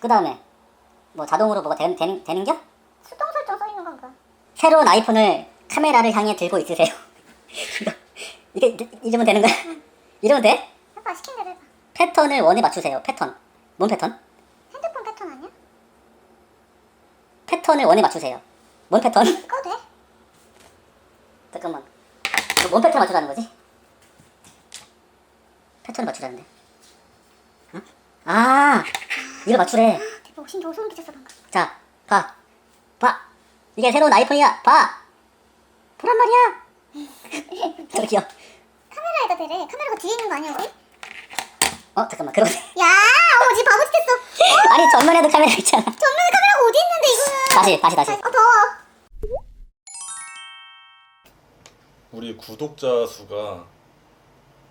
그 다음에 뭐 자동으로 뭐가 되, 되는, 되는겨? 수동 설정 써 있는 건가? 새로운 아이폰을 카메라를 향해 들고 있으세요. 이거, 이게 이- 이러면 되는 거야? 이러면 돼? 해봐 시킨 대로 해봐. 패턴을 원에 맞추세요. 패턴. 뭔 패턴? 핸드폰 패턴 아니야? 패턴을 원에 맞추세요. 뭔 패턴? 꺼도 돼? 잠깐만. 뭔 패턴 맞추라는 거지? 패턴을 맞추라는데. 어? 아, 이거 맞추래. 대박 신기 소름 끼쳤어 방금. 자, 봐. 봐. 이게 새로운 아이폰이야. 봐. 보란 말이야. 저기요. 카메라에다 대래. 카메라가 뒤에 있는 거 아니야 우리? 어, 잠깐만. 그러고. 야, 어머 지 바보 짓했어. 아니, 전면에도 카메라 있잖아. 전면에 카메라가 어디 있는데 이거는? 다시, 다시, 다시. 어 더워. 우리 구독자 수가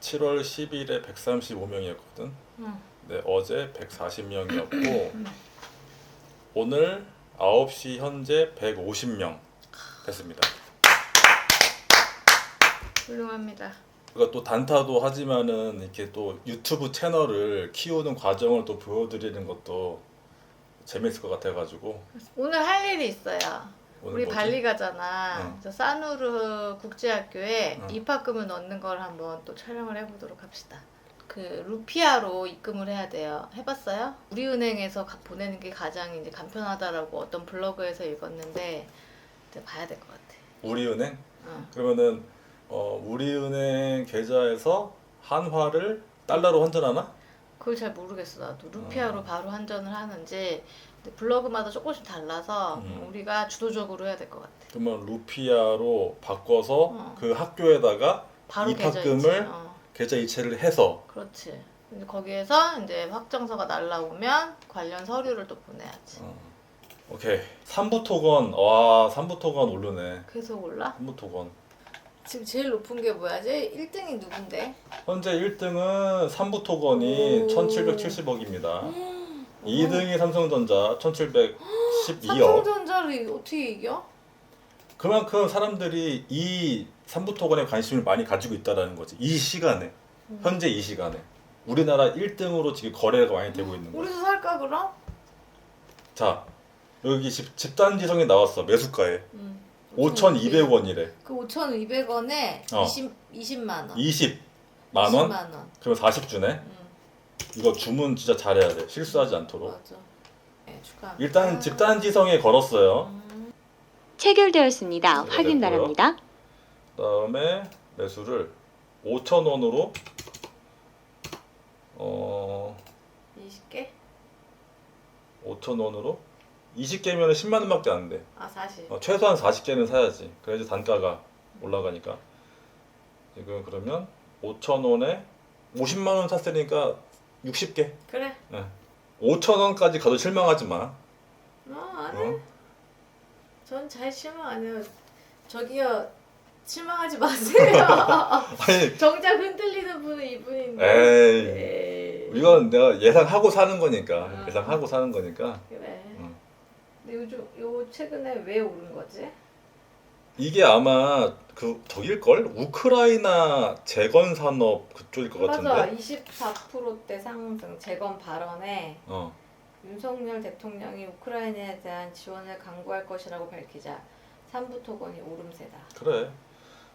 7월 10일에 135명이었거든. 응. 네, 어제 140명이었고 오늘 9시 현재 150명 됐습니다. 훌륭합니다. 그러니까 또 단타도 하지만은 이렇게 또 유튜브 채널을 키우는 과정을 또 보여드리는 것도 재밌을 것 같아가지고 오늘 할 일이 있어요. 오늘 우리 뭐지? 발리 가잖아. 응. 그래서 사누르 국제학교에 응. 입학금을 넣는 걸 한번 또 촬영을 해보도록 합시다. 그 루피아로 입금을 해야 돼요. 해봤어요? 우리은행에서 가- 보내는 게 가장 이제 간편하다라고 어떤 블로그에서 읽었는데 이제 봐야 될 것 같아. 우리은행 응. 그러면은 어, 우리은행 계좌에서 한화를 달러로 환전하나? 그걸 잘 모르겠어 나도 루피아로 어. 바로 환전을 하는지 블로그마다 조금씩 달라서 음. 우리가 주도적으로 해야 될 것 같아. 그러면 루피아로 바꿔서 어. 그 학교에다가 입학금을 계좌이체. 어. 계좌 이체를 해서 그렇지. 이제 거기에서 이제 확정서가 날라오면 관련 서류를 또 보내야지. 어. 오케이 삼부토건 와 삼부토건 오르네 계속 올라? 삼부토건 지금 제일 높은 게 뭐야지? 1등이 누군데? 현재 1등은 삼부토건이 오. 1770억입니다 2등이 삼성전자 1712억 삼성전자를 어떻게 이겨? 그만큼 사람들이 이 삼부토건에 관심을 많이 가지고 있다라는 거지 이 시간에 음. 현재 이 시간에 우리나라 1등으로 지금 거래가 많이 되고 있는 거야 우리도 살까 그럼? 자 여기 집, 집단 지성이 나왔어 매수가에 음. 5,200원이래 그 5,200원에 어. 20, 20만 원. 20만 20만 원? 원. 그러면 40 주네 음, 이거 주문 진짜 잘해야 돼 실수하지 않도록 맞아. 네, 축하합니다. 일단 집단 지성에 걸었어요 음, 체결되었습니다. 네, 확인 됐고요. 바랍니다. 그다음에 매수를 5,000원으로 어 20개? 5,000원으로 20개면 10만 원밖에 안 돼. 아, 40. 어, 최소한 40개는 사야지. 그래야지 단가가 올라가니까. 지금 그러면 5,000원에 50만 원 샀으니까 60개. 그래. 5,000원까지 가도 실망하지 마. 어, 아니. 어? 전잘 실망 안 해요. 저기요. 실망하지 마세요. 아니, 정작 흔들리는 분은 이분인데. 에이. 에이. 이건 내가 예상하고 사는 거니까. 아. 예상하고 사는 거니까. 그래. 응. 근데 요즘 요 최근에 왜 오른 거지? 이게 아마 그 저길 걸 우크라이나 재건 산업 그쪽일 것 맞아. 같은데. 24%대 상승 재건 발언에 어. 윤석열 대통령이 우크라이나에 대한 지원을 강구할 것이라고 밝히자 삼부 토건이 오름세다. 그래.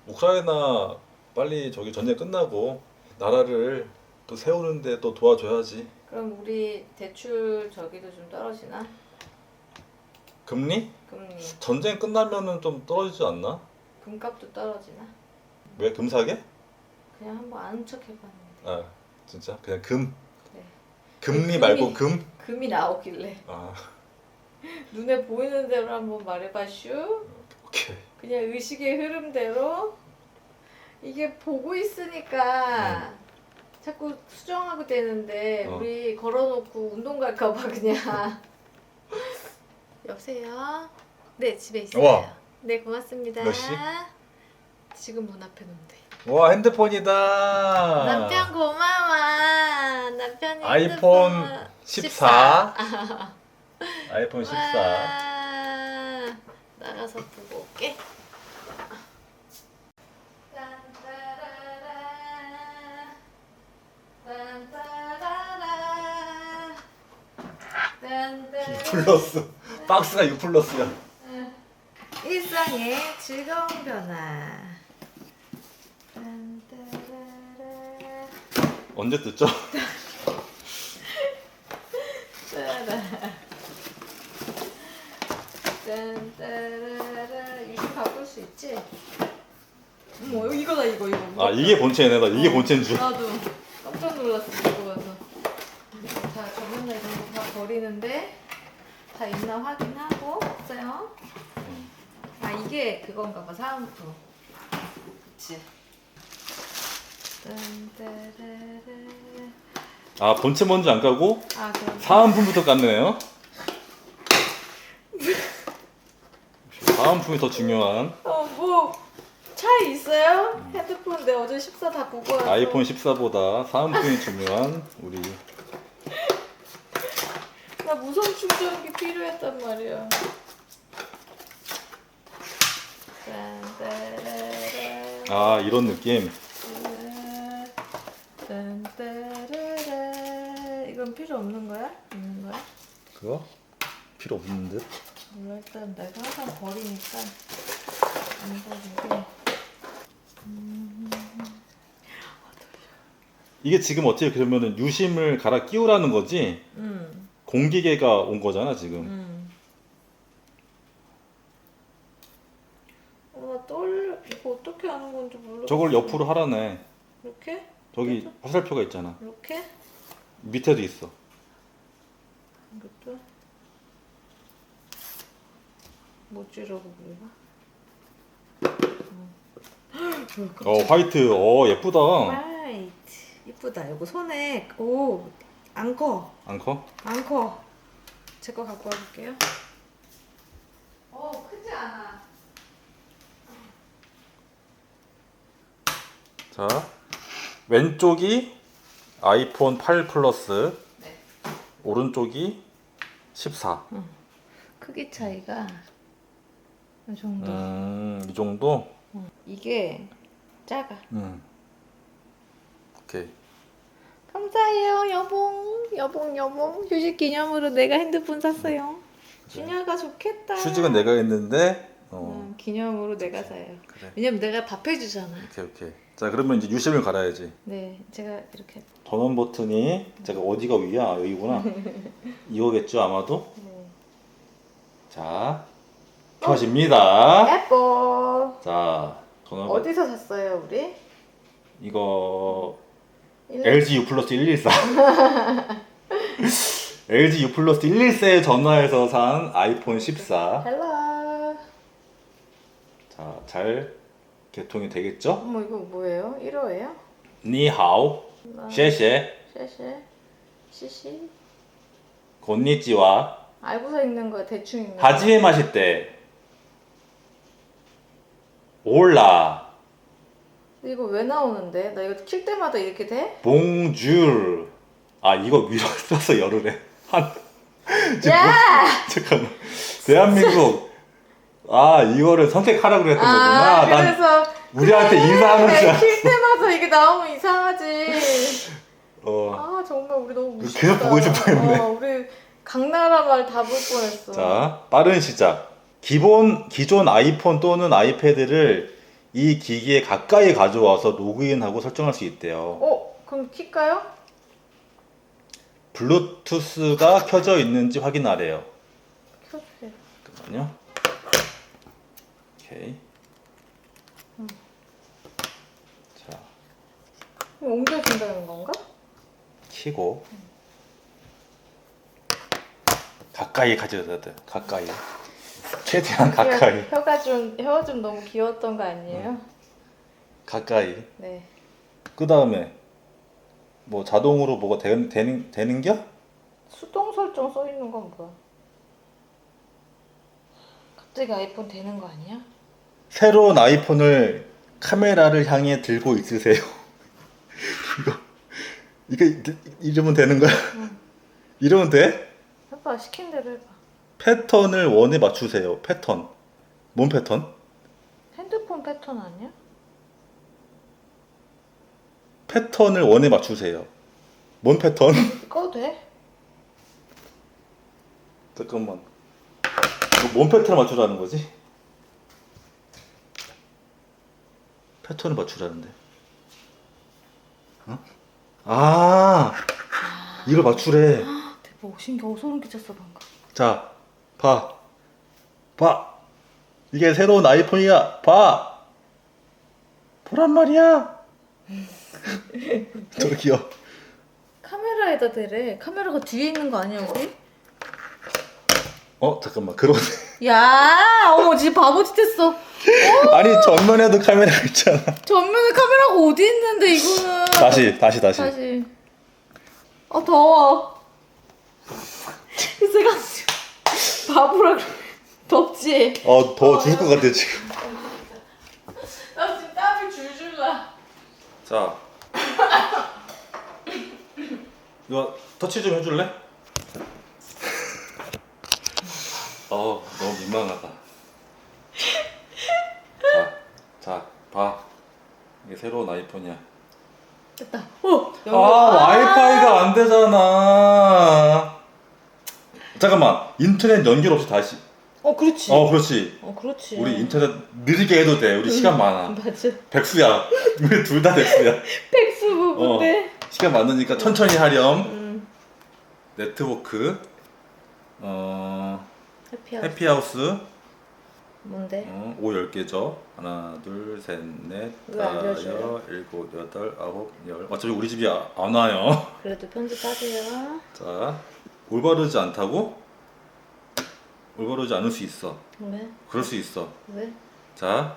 우크라이나 빨리 저기 전쟁 끝나고 나라를 또 세우는데 또 도와줘야지. 그럼 우리 대출 저기도 좀 떨어지나? 금리? 금리, 전쟁 끝나면은 좀 떨어지지 않나? 금값도 떨어지나? 왜 금사게? 그냥 한번 아는 척 해봤는데 아 진짜 그냥 금. 네. 금리 말고 금? 금이 나오길래 아 눈에 보이는 대로 한번 말해봐 슈. 오케이. 그냥 의식의 흐름대로 이게 보고 있으니까 자꾸 수정하고 되는데 어. 우리 걸어놓고 운동 갈까봐 그냥 여보세요? 네 집에 있어요 와. 네 고맙습니다 몇 시? 지금 문 앞에 놓는데 와 핸드폰이다. 남편 고마워 남편이 아이폰 핸드폰 14. 아이폰 14. 와, 나가서 보고 올게. 딴따라라, 딴따라라, 딴딴. 6 플러스 박스가 6 플러스야 일상의 즐거운 변화. 딴따라라. 언제 뜯죠? 따라. 딴따라라. 이거 바꿀 수 있지? 어머 이거다 이거 이거. 아 이게 본체네 나 이게 본체인 줄 나도 깜짝 놀랐어 이거 봐서. 자 저번에 이런 거 다 버리는데 다 있나 확인하고 없어요. 아 이게 그건가 봐 사은품. 그치. 딴따라라. 아 본체 먼저 안 까고 아 그럼 사은품부터 깠네요 사은품이 더 중요한 어뭐 차이 있어요? 핸드폰 내 어제 14 다 보고 왔어. 아이폰 14보다 사은품이 중요한 우리 나 무선 충전기 필요했단 말이야. 아 이런 느낌. 이건 필요 없는 거야? 있는 거야? 그거 필요 없는 듯 몰라 일단 내가 항상 버리니까 안 버리고 이게 지금 어떻게 그러면은 유심을 갈아 끼우라는 거지 음, 공기계가 온 거잖아 지금. 음. 어, 나 떨려 이거 어떻게 하는 건지 몰라 저걸 옆으로 하라네. 이렇게? 저기 화살표가 있잖아. 이렇게? 밑에도 있어. 이것도? 뭐지라고 그래봐 어 화이트. 어 예쁘다. 화이트. 이쁘다. 이거 손에 오 앙커 앙커? 앙커 제 거 갖고 와볼게요. 어 크지 않아. 자 왼쪽이 아이폰 8 플러스 네. 오른쪽이 14 크기 차이가 이 정도. 음, 이 정도? 이게 작아. 음. 오케이 감사해요 여봉. 여봉 여봉. 휴직 기념으로 내가 핸드폰 샀어요. 준야가 좋겠다. 휴직은 내가 했는데 어. 음, 기념으로 내가 사요. 그래. 왜냐면 내가 밥 해주잖아. 오케이 오케이. 자 그러면 이제 유심을 갈아야지. 네 제가 이렇게. 전원 버튼이 제가 어디가 위야? 여기구나. 이거겠죠 아마도? 네. 자 켜집니다. 예뻐 자 전원 버튼 어디서 샀어요 우리? 이거 일- LG U 플러스 114 LG U 플러스 114에 전화해서 산 아이폰 14 헬로. 자잘 개통이 되겠죠? 어머 이거 뭐예요? 1호예요? 니하오. 셰셰 쉐쉐 시시. 곤니찌와. 알고서 읽는 거야 대충 읽는 하지에 마시때. 올라. 근데 이거 왜 나오는데? 나 이거 킬 때마다 이렇게 돼? 봉줄 아 이거 위로 써서 열으래 한 지금 야! 뭐- 잠깐만 대한민국 아 이거를 선택하라 그랬던 아 거구나 난 그래서 우리한테 인사하는 줄 알았어 킬 때마다 이게 나오면 이상하지 어. 아 정말 우리 너무 계속 무식하다 보고 있을 뻔했네. 어, 우리 강나라 말 다 볼 뻔했어 자 빠른 시작 기본 기존 아이폰 또는 아이패드를 이 기기에 가까이 가져와서 로그인하고 설정할 수 있대요. 어? 그럼 킬까요? 블루투스가 켜져 있는지 확인하래요. 켜주세요. 잠깐만요. 오케이. 자. 그럼 옮겨준다는 건가? 키고. 가까이 가져야 돼. 가까이 최대한 가까이 혀- 혀가 좀 혀가 좀 너무 귀여웠던 거 아니에요? 가까이 네 그 다음에 뭐 자동으로 뭐가 되, 되는 되는겨? 수동 설정 써 있는 건 뭐야? 갑자기 아이폰 되는 거 아니야? 새로운 아이폰을 카메라를 향해 들고 있으세요. 이거 이거 이- 이러면 되는 거야? 이러면 돼? 해봐 시킨 대로 해봐 패턴을 원에 맞추세요. 패턴. 뭔 패턴? 핸드폰 패턴 아니야? 패턴을 원에 맞추세요. 뭔 패턴? 꺼도 돼? 잠깐만. 이거 뭔 패턴을 맞추라는 거지? 패턴을 맞추라는데. 어? 아, 이걸 맞추래. 대박 신기해 소름 끼쳤어 방금. 자, 봐. 봐. 이게 새로운 아이폰이야. 봐. 보란 말이야. 저기요. 카메라에다 대래. 카메라가 뒤에 있는 거 아니야 우리? 어, 잠깐만. 그러네. 야 어머 진짜 바보짓 했어. 아니, 전면에도 카메라가 있잖아. 전면에 카메라가 어디 있는데 이거는. 다시, 다시, 다시. 다시. 아 더워. 그래가지고 바보라 그래. 덥지? 어, 더워 죽을 것 같아, 지금. 나 지금 땀이 줄줄 나. 자. 이거 터치 좀 해줄래? 어, 너무 민망하다. 자, 자, 봐. 이게 새로운 아이폰이야. 됐다. 어. 아, 와이파이가 안 되잖아. 잠깐만, 인터넷 연결 없이 다시. 어 그렇지. 어, 그렇지. 어 그렇지. 우리 인터넷 느리게 해도 돼. 우리 시간 많아. 맞아. 백수야. 우리 둘 다 백수야. 백수 부부인데. 시간 많으니까 천천히 하렴. 음. 네트워크 어 해피야. 해피하우스 뭔데? 어, 5 10개죠 하나 둘 셋 넷 왜 알려줘요? 다섯 일곱 여덟 아홉 열 어차피 우리 집이 아- 안 와요 그래도 편집하세요. 자 올바르지 않다고? 올바르지 않을 수 있어 왜? 그럴 수 있어 왜? 자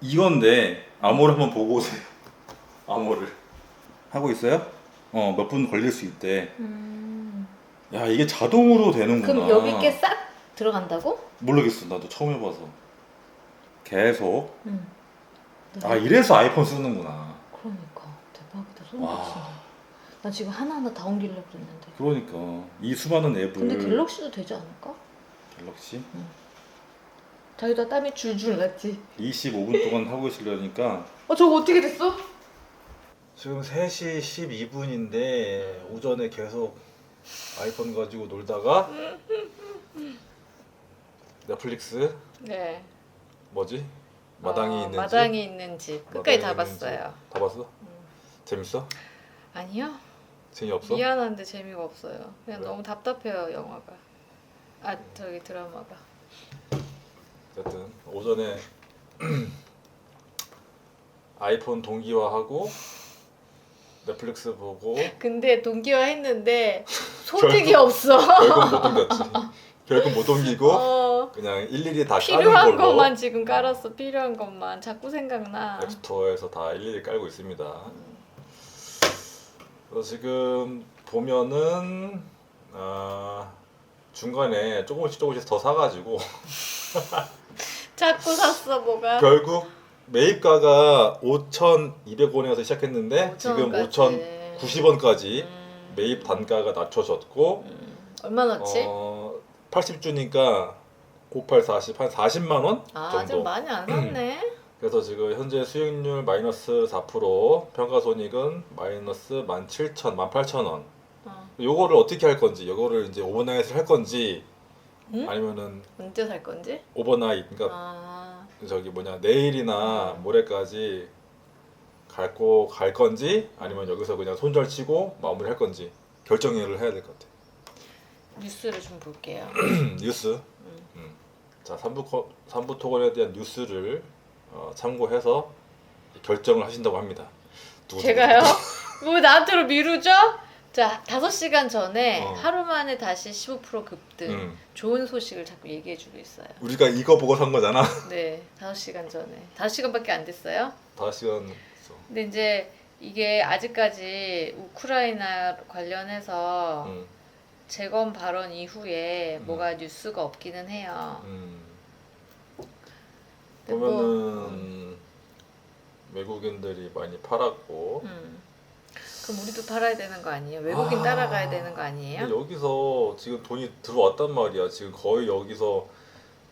이건데 암호를 한번 보고 오세요 암호를 하고 있어요? 어 몇 분 걸릴 수 있대 음. 야 이게 자동으로 되는구나 그럼 여기 게 싹 들어간다고? 모르겠어 나도 처음 해봐서 계속 응. 아 이래서 아이폰 쓰는구나 그러니까 대박이다 소름 와. 끼치네. 나 지금 하나하나 다 옮기려고 그랬는데. 그러니까 이 수많은 앱을 근데 갤럭시도 되지 않을까? 갤럭시 자기도 땀이 줄줄 났지. 25분 동안 하고 있으려니까 어 저거 어떻게 됐어? 지금 3시 12분인데 오전에 계속 아이폰 가지고 놀다가 넷플릭스 네. 뭐지 마당이 어, 있는지 마당이 있는 집 끝까지 다 마당이. 봤어요. 다 봤어? 재밌어? 아니요. 재미없어? 미안한데 재미가 없어요. 그냥 왜? 너무 답답해요 영화가. 아 저기 드라마가. 어쨌든 오전에 아이폰 동기화하고 넷플릭스 보고 근데 동기화 했는데 소득이 없어. 결국 못 옮겼지. 결국 못 옮기고 어, 그냥 일일이 다 까는 필요한 걸로 것만 지금 깔았어. 필요한 것만 자꾸 생각나. 앱스토어에서 다 일일이 깔고 있습니다. 지금 보면은 아, 중간에 조금씩 조금씩 더 사가지고 자꾸 샀어 뭐가. 결국 매입가가 5,200원에서 시작했는데 지금 5,000원까지. 5,090원까지 음, 매입 단가가 낮춰졌고 얼마 넣지? 어, 80주니까 58, 40, 한 40만 원 아 정도. 좀 많이 안 샀네. 그래서 지금 현재 수익률 마이너스 4%, 평가손익은 마이너스 17,000, 18,000원. 어. 요거를 어떻게 할 건지, 요거를 이제 오버나잇을 할 건지, 응? 아니면은 언제 살 건지? 오버나잇, 그러니까 아 저기 뭐냐 내일이나 모레까지 갈고 갈 건지, 아니면 여기서 그냥 손절치고 마무리할 건지 결정을 해야 될 것 같아. 뉴스를 좀 볼게요. 뉴스. 음. 자, 3부, 코- 3부 토건에 대한 뉴스를 어, 참고해서 결정을 하신다고 합니다. 누구, 제가요? 뭐 나한테로 미루죠? 자, 5시간 전에 어. 하루 만에 다시 15% 급등. 음. 좋은 소식을 자꾸 얘기해 주고 있어요. 우리가 이거 보고 산 거잖아. 네, 5시간 전에. 5시간밖에 안 됐어요. 5시간 있어. 근데 이제 이게 아직까지 우크라이나 관련해서 음, 재건 발언 이후에 음. 뭐가 뉴스가 없기는 해요. 음. 보면은 외국인들이 많이 팔았고 음. 그럼 우리도 팔아야 되는 거 아니에요? 외국인 아. 따라가야 되는 거 아니에요? 근데 여기서 지금 돈이 들어왔단 말이야. 지금 거의 여기서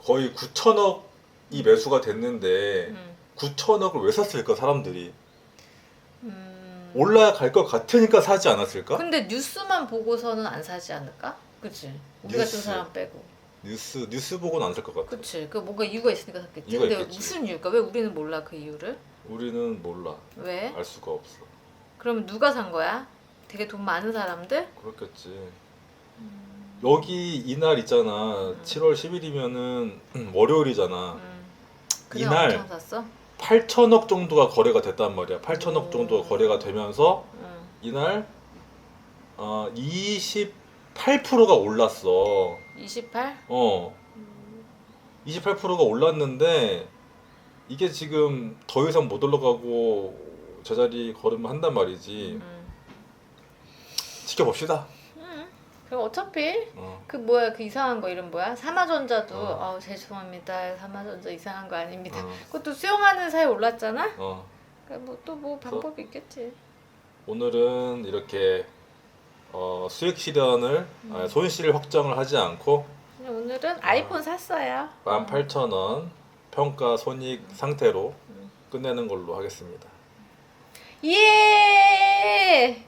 거의 9천억이 매수가 됐는데 음. 9천억을 왜 샀을까 사람들이 음. 올라갈 것 같으니까 사지 않았을까? 근데 뉴스만 보고서는 안 사지 않을까? 그치 우리 같은 뉴스. 사람 빼고 뉴스 뉴스 보고는 안 살 것 같아. 그치 그 뭔가 이유가 있으니까 샀겠지 이유가 근데 있겠지. 무슨 이유일까 왜 우리는 몰라 그 이유를 우리는 몰라. 왜 알 수가 없어. 그러면 누가 산 거야 되게 돈 많은 사람들 그렇겠지. 여기 이날 있잖아. 음. 7월 10일이면은 월요일이잖아. 음. 그냥 이날 엄청 샀어 8천억 정도가 거래가 됐단 말이야. 8천억 오. 정도가 거래가 되면서 응. 이날 어, 28%가 올랐어. 28 어. 28%가 올랐는데 이게 지금 더 이상 못 올라가고 제자리 걸으면 한단 말이지. 응. 지켜봅시다. 응. 그럼 어차피 어. 그 뭐야 그 이상한 거 이름 뭐야 삼화전자도 어. 아우 죄송합니다 삼화전자 이상한 거 아닙니다 어. 그것도 수용하는 사이 올랐잖아 어. 그러니까 뭐또 뭐 방법이 있겠지 오늘은 이렇게 어, 수익 실현을 음. 아니, 손실 확정을 하지 않고 오늘은 아이폰 샀어요. 18,000원 평가 손익 상태로 음. 끝내는 걸로 하겠습니다. 예!